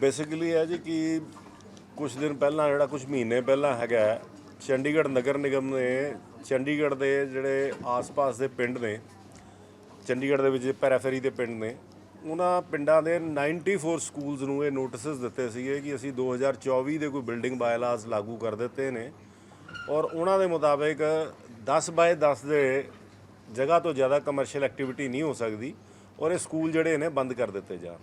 Basically ਹੈ ਜੀ ਕਿ ਕੁਝ ਦਿਨ ਪਹਿਲਾਂ ਜਿਹੜਾ ਕੁਝ ਮਹੀਨੇ ਪਹਿਲਾਂ ਹੈਗਾ ਚੰਡੀਗੜ੍ਹ ਨਗਰ ਨਿਗਮ ਨੇ ਚੰਡੀਗੜ੍ਹ ਦੇ ਜਿਹੜੇ ਆਸ-ਪਾਸ ਦੇ ਪਿੰਡ ਨੇ, ਚੰਡੀਗੜ੍ਹ ਦੇ ਵਿੱਚ ਪੈਰਾਫਰੀ ਦੇ ਪਿੰਡ ਨੇ, ਉਹਨਾਂ ਪਿੰਡਾਂ ਦੇ 94 ਸਕੂਲਸ ਨੂੰ ਇਹ ਨੋਟਿਸਸ ਦਿੱਤੇ ਸੀਗੇ ਕਿ ਅਸੀਂ 2024 ਦੇ ਕੋਈ ਬਿਲਡਿੰਗ ਬਾਇਲਾਸ ਲਾਗੂ ਕਰ ਦਿੱਤੇ ਨੇ ਔਰ ਉਹਨਾਂ ਦੇ ਮੁਤਾਬਿਕ 10 ਬਾਏ 10 ਦੇ ਜਗ੍ਹਾ ਤੋਂ ਜ਼ਿਆਦਾ ਕਮਰਸ਼ੀਅਲ ਐਕਟੀਵਿਟੀ ਨਹੀਂ ਹੋ ਸਕਦੀ ਔਰ ਇਹ ਸਕੂਲ ਜਿਹੜੇ ਨੇ ਬੰਦ ਕਰ ਦਿੱਤੇ ਜਾਣ।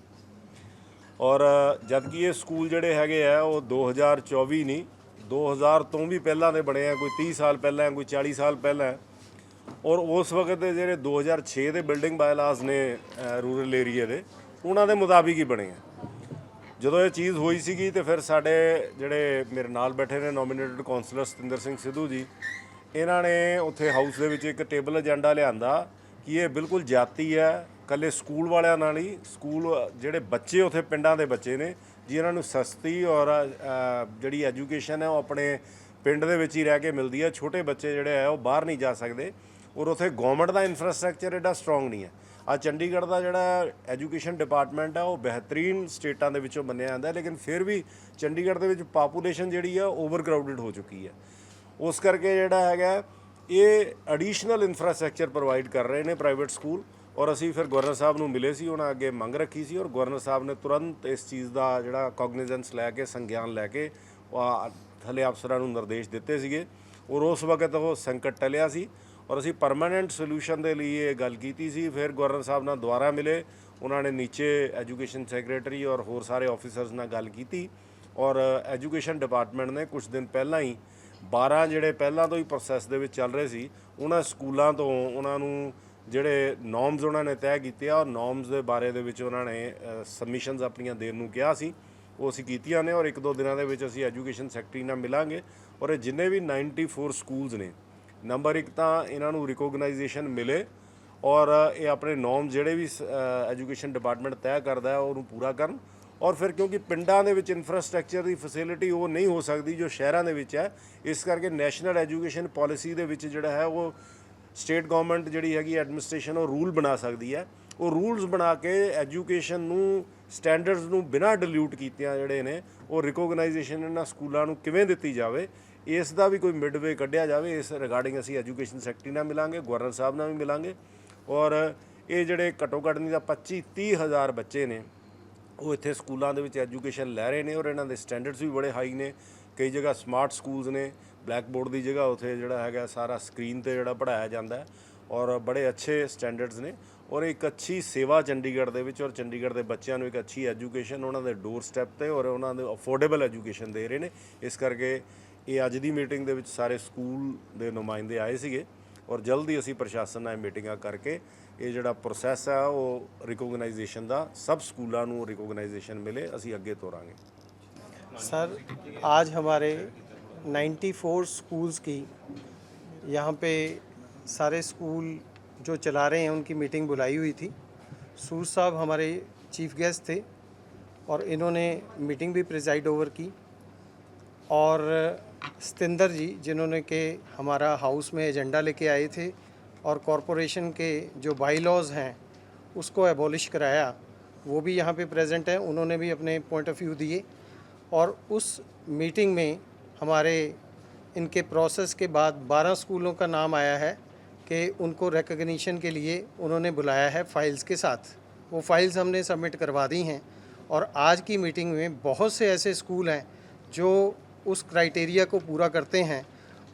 ਔਰ ਜਦਕਿ ਇਹ ਸਕੂਲ ਜਿਹੜੇ ਹੈਗੇ ਆ, ਉਹ 2024 ਨਹੀਂ 2000 ਤੋਂ ਵੀ ਪਹਿਲਾਂ ਦੇ ਬਣੇ ਆ, ਕੋਈ 30 ਸਾਲ ਪਹਿਲਾਂ, ਕੋਈ 40 ਸਾਲ ਪਹਿਲਾਂ। ਔਰ ਉਸ ਵਕਤ ਦੇ ਜਿਹੜੇ 2006 ਦੇ ਬਿਲਡਿੰਗ ਬਾਇਲਾਸ ਨੇ ਰੂਰਲ ਏਰੀਆ ਦੇ, ਉਹਨਾਂ ਦੇ ਮੁਤਾਬਿਕ ਹੀ ਬਣੇ ਆ। ਜਦੋਂ ਇਹ ਚੀਜ਼ ਹੋਈ ਸੀਗੀ, ਤੇ ਫਿਰ ਸਾਡੇ ਜਿਹੜੇ ਮੇਰੇ ਨਾਲ ਬੈਠੇ ਨੇ ਨੋਮੀਨੇਟਡ ਕਾਉਂਸਲਰ ਸਤਿੰਦਰ ਸਿੰਘ ਸਿੱਧੂ ਜੀ, ਇਹਨਾਂ ਨੇ ਉੱਥੇ ਹਾਊਸ ਦੇ ਵਿੱਚ ਇੱਕ ਟੇਬਲ ਏਜੰਡਾ ਲਿਆਂਦਾ ਕਿ ਇਹ ਬਿਲਕੁਲ ਜਾਤੀ ਹੈ ਕੱਲੇ ਸਕੂਲ ਵਾਲਿਆਂ ਨਾਲ ਹੀ ਸਕੂਲ, ਜਿਹੜੇ ਬੱਚੇ ਉੱਥੇ ਪਿੰਡਾਂ ਦੇ ਬੱਚੇ ਨੇ, ਜਿਨ੍ਹਾਂ ਨੂੰ ਸਸਤੀ ਔਰ ਜਿਹੜੀ ਐਜੂਕੇਸ਼ਨ ਹੈ ਉਹ ਆਪਣੇ ਪਿੰਡ ਦੇ ਵਿੱਚ ਹੀ ਰਹਿ ਕੇ ਮਿਲਦੀ ਹੈ। ਛੋਟੇ ਬੱਚੇ ਜਿਹੜੇ ਆ ਉਹ ਬਾਹਰ ਨਹੀਂ ਜਾ ਸਕਦੇ ਔਰ ਉੱਥੇ ਗਵਰਨਮੈਂਟ ਦਾ ਇਨਫਰਾਸਟ੍ਰਕਚਰ ਐਡਾ ਸਟਰੋਂਗ ਨਹੀਂ ਹੈ। ਆ ਚੰਡੀਗੜ੍ਹ ਦਾ ਜਿਹੜਾ ਐਜੂਕੇਸ਼ਨ ਡਿਪਾਰਟਮੈਂਟ ਹੈ ਉਹ ਬਿਹਤਰੀਨ ਸਟੇਟਾਂ ਦੇ ਵਿੱਚੋਂ ਮੰਨਿਆ ਜਾਂਦਾ ਲੇਕਿਨ ਫਿਰ ਵੀ ਚੰਡੀਗੜ੍ਹ ਦੇ ਵਿੱਚ ਪਾਪੂਲੇਸ਼ਨ ਜਿਹੜੀ ਆ ਓਵਰ ਕਰਾਊਡਡ ਹੋ ਚੁੱਕੀ ਹੈ। ਉਸ ਕਰਕੇ ਜਿਹੜਾ ਹੈਗਾ, ਇਹ ਐਡੀਸ਼ਨਲ ਇਨਫਰਾਸਟ੍ਰਕਚਰ ਪ੍ਰੋਵਾਈਡ ਕਰ ਰਹੇ ਨੇ ਪ੍ਰਾਈਵੇਟ ਸਕੂਲ ਔਰ ਅਸੀਂ ਫਿਰ ਗਵਰਨਰ ਸਾਹਿਬ ਨੂੰ ਮਿਲੇ ਸੀ, ਉਹਨਾਂ ਅੱਗੇ ਮੰਗ ਰੱਖੀ ਸੀ ਔਰ ਗਵਰਨਰ ਸਾਹਿਬ ਨੇ ਤੁਰੰਤ ਇਸ ਚੀਜ਼ ਦਾ ਜਿਹੜਾ ਕੋਗਨੀਜ਼ੈਂਸ ਲੈ ਕੇ, ਸੰਗਿਆਨ ਲੈ ਕੇ, ਉਹ ਆ- ਥੱਲੇ ਅਫਸਰਾਂ ਨੂੰ ਨਿਰਦੇਸ਼ ਦਿੱਤੇ ਸੀਗੇ। ਔਰ ਉਸ ਵਕਤ ਉਹ ਸੰਕਟ ਟਲਿਆ ਸੀ ਔਰ ਅਸੀਂ ਪਰਮਾਨੈਂਟ ਸੋਲੂਸ਼ਨ ਦੇ ਲਈ ਇਹ ਗੱਲ ਕੀਤੀ ਸੀ। ਫਿਰ ਗਵਰਨਰ ਸਾਹਿਬ ਨਾਲ ਦੁਬਾਰਾ ਮਿਲੇ, ਉਹਨਾਂ ਨੇ ਨੀਚੇ ਐਜੂਕੇਸ਼ਨ ਸੈਕਟਰੀ ਔਰ ਹੋਰ ਸਾਰੇ ਆਫੀਸਰਸ ਨਾਲ ਗੱਲ ਕੀਤੀ ਔਰ ਐਜੂਕੇਸ਼ਨ ਡਿਪਾਰਟਮੈਂਟ ਨੇ ਕੁਝ ਦਿਨ ਪਹਿਲਾਂ ਹੀ 12 ਜਿਹੜੇ ਪਹਿਲਾਂ ਤੋਂ ਹੀ ਪ੍ਰੋਸੈਸ ਦੇ ਵਿੱਚ ਚੱਲ ਰਹੇ ਸੀ, ਉਹਨਾਂ ਸਕੂਲਾਂ ਤੋਂ ਉਹਨਾਂ ਨੂੰ ਜਿਹੜੇ ਨੋਰਮਸ ਉਹਨਾਂ ਨੇ ਤੈਅ ਕੀਤੇ ਆ, ਔਰ ਨੋਰਮਸ ਦੇ ਬਾਰੇ ਦੇ ਵਿੱਚ ਉਹਨਾਂ ਨੇ ਸਬਮਿਸ਼ਨਸ ਆਪਣੀਆਂ ਦੇਣ ਨੂੰ ਕਿਹਾ ਸੀ। ਉਹ ਅਸੀਂ ਕੀਤੀਆਂ ਨੇ, ਔਰ ਇੱਕ ਦੋ ਦਿਨਾਂ ਦੇ ਵਿੱਚ ਅਸੀਂ ਐਜੂਕੇਸ਼ਨ ਸੈਕਟਰੀ ਨਾਲ ਮਿਲਾਂਗੇ। ਔਰ ਇਹ ਜਿੰਨੇ ਵੀ 94 ਸਕੂਲਸ ਨੇ ਨੰਬਰ ਇੱਕ ਤਾਂ ਇਹਨਾਂ ਨੂੰ ਰਿਕੋਗਨਾਈਜੇਸ਼ਨ ਮਿਲੇ, ਔਰ ਇਹ ਆਪਣੇ ਨੋਰਮ ਜਿਹੜੇ ਵੀ ਐਜੂਕੇਸ਼ਨ ਡਿਪਾਰਟਮੈਂਟ ਤੈਅ ਕਰਦਾ ਹੈ, ਉਹਨੂੰ ਪੂਰਾ ਕਰਨ। ਔਰ ਫਿਰ ਕਿਉਂਕਿ ਪਿੰਡਾਂ ਦੇ ਵਿੱਚ ਇਨਫਰਾਸਟ੍ਰਕਚਰ ਦੀ ਫੈਸਿਲਿਟੀ ਉਹ ਨਹੀਂ ਹੋ ਸਕਦੀ, ਜੋ ਸ਼ਹਿਰਾਂ ਦੇ ਵਿੱਚ ਹੈ, ਇਸ ਕਰਕੇ ਨੈਸ਼ਨਲ ਐਜੂਕੇਸ਼ਨ ਪਾਲਿਸੀ ਦੇ ਵਿੱਚ ਜਿਹੜਾ ਹੈ, ਉਹ ਸਟੇਟ ਗਵਰਨਮੈਂਟ ਜਿਹੜੀ ਹੈਗੀ ਐਡਮਿਨਿਸਟ੍ਰੇਸ਼ਨ, ਉਹ ਰੂਲ ਬਣਾ ਸਕਦੀ ਹੈ। ਉਹ ਰੂਲਸ ਬਣਾ ਕੇ ਐਜੂਕੇਸ਼ਨ ਨੂੰ, ਸਟੈਂਡਰਡਸ ਨੂੰ ਬਿਨਾਂ ਡਿਲੂਟ ਕੀਤਿਆਂ ਜਿਹੜੇ ਨੇ, ਉਹ ਰਿਕੋਗਨਾਈਜੇਸ਼ਨ ਇਹਨਾਂ ਸਕੂਲਾਂ ਨੂੰ ਕਿਵੇਂ ਦਿੱਤੀ ਜਾਵੇ, ਇਸ ਦਾ ਵੀ ਕੋਈ ਮਿਡਵੇ ਕੱਢਿਆ ਜਾਵੇ। ਇਸ ਰਿਗਾਰਡਿੰਗ ਅਸੀਂ ਐਜੂਕੇਸ਼ਨ ਸੈਕਟਰੀ ਨਾਲ ਮਿਲਾਂਗੇ, ਗਵਰਨਰ ਸਾਹਿਬ ਨਾਲ ਵੀ ਮਿਲਾਂਗੇ। ਔਰ ਇਹ ਜਿਹੜੇ ਘੱਟੋ ਘੱਟ ਨਹੀਂ ਤਾਂ 25 30 ਹਜ਼ਾਰ ਬੱਚੇ ਨੇ, ਉਹ ਇੱਥੇ ਸਕੂਲਾਂ ਦੇ ਵਿੱਚ ਐਜੂਕੇਸ਼ਨ ਲੈ ਰਹੇ ਨੇ ਔਰ ਇਹਨਾਂ ਦੇ ਸਟੈਂਡਰਡਸ ਵੀ ਬੜੇ ਹਾਈ ਨੇ। ਕਈ ਜਗ੍ਹਾ ਸਮਾਰਟ ਸਕੂਲਸ ਨੇ ਬਲੈਕ ਬੋਰਡ ਦੀ ਜਗ੍ਹਾ ਉੱਥੇ ਜਿਹੜਾ ਹੈਗਾ ਸਾਰਾ ਸਕਰੀਨ ਤੇ ਜਿਹੜਾ ਪੜਾਇਆ ਜਾਂਦਾ ਹੈ ਔਰ ਬੜੇ ਅੱਛੇ ਸਟੈਂਡਰਡਸ ਨੇ ਔਰ ਇੱਕ ਅੱਛੀ ਸੇਵਾ ਚੰਡੀਗੜ੍ਹ ਦੇ ਵਿੱਚ ਔਰ ਚੰਡੀਗੜ੍ਹ ਦੇ ਬੱਚਿਆਂ ਨੂੰ ਇੱਕ ਅੱਛੀ ਐਜੂਕੇਸ਼ਨ ਉਹਨਾਂ ਦੇ ਡੋਰ ਸਟੈਪ ਤੇ ਔਰ ਉਹਨਾਂ ਦੇ ਅਫੋਰਡੇਬਲ ਐਜੂਕੇਸ਼ਨ ਦੇ ਰਹੇ ਨੇ। ਇਸ ਕਰਕੇ ਇਹ ਅੱਜ ਦੀ ਮੀਟਿੰਗ ਦੇ ਵਿੱਚ ਸਾਰੇ ਸਕੂਲ ਦੇ ਨੁਮਾਇੰਦੇ ਆਏ ਸੀਗੇ ਔਰ ਜਲਦੀ ਅਸੀਂ ਪ੍ਰਸ਼ਾਸਨ ਨਾਲ ਇਹ ਮੀਟਿੰਗਾਂ ਕਰਕੇ ਇਹ ਜਿਹੜਾ ਪ੍ਰੋਸੈਸ ਆ ਉਹ ਰਿਕੋਗਨਾਈਜੇਸ਼ਨ ਦਾ ਸਭ ਸਕੂਲਾਂ ਨੂੰ ਰਿਕੋਗਨਾਈਜੇਸ਼ਨ ਮਿਲੇ, ਅਸੀਂ ਅੱਗੇ ਤੋਰਾਂਗੇ। सर, आज हमारे 94 स्कूल्स की यहाँ पे सारे स्कूल जो चला रहे हैं, उनकी मीटिंग बुलाई हुई थी। सूर साहब हमारे चीफ गेस्ट थे और इन्होंने मीटिंग भी प्रिजाइड ओवर की। और सतेंद्र जी, जिन्होंने के हमारा हाउस में एजेंडा लेके आए थे और कॉरपोरेशन के जो बाई लॉज हैं, उसको एबॉलिश कराया, वो भी यहाँ पे प्रेजेंट हैं। उन्होंने भी अपने पॉइंट ऑफ़ व्यू दिए। और उस मीटिंग में हमारे इनके प्रोसेस के बाद 12 स्कूलों का नाम आया है कि उनको रिकग्निशन के लिए उन्होंने बुलाया है फाइल्स के साथ। वो फाइल्स हमने सबमिट करवा दी हैं और आज की मीटिंग में बहुत से ऐसे स्कूल हैं जो उस क्राइटेरिया को पूरा करते हैं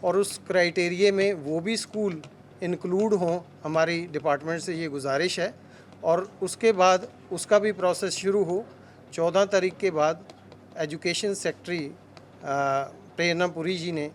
और उस क्राइटेरिए में वो भी स्कूल इंक्लूड हों, हमारी डिपार्टमेंट से ये गुजारिश है और उसके बाद उसका भी प्रोसेस शुरू हो। चौदह तारीख के बाद एजुकेशन सेक्रेटरी प्रेरणा पुरी जी ने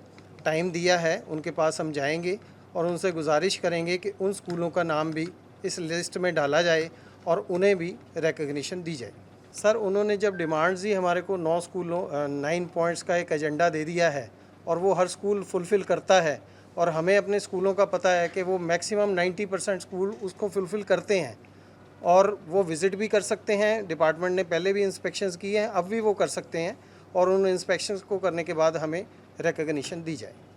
टाइम दिया है, उनके पास हम जाएँगे और उनसे गुजारिश करेंगे कि उन स्कूलों का नाम भी इस लिस्ट में डाला जाए और उन्हें भी रिकग्निशन दी जाए। सर, उन्होंने जब डिमांड्स दी, हमारे को नौ स्कूलों नाइन पॉइंट्स का एक एजेंडा दे दिया है और वो हर स्कूल फुलफ़िल करता है और हमें अपने स्कूलों का पता है कि वो मैक्सिमम 90 परसेंट स्कूल उसको फुलफ़िल करते हैं। और वो विज़िट भी कर सकते हैं डिपार्टमेंट ने पहले भी इंस्पेक्शंस किए हैं अब भी वो कर सकते हैं और उन इंस्पेक्शंस को करने के बाद हमें रिकग्निशन दी जाए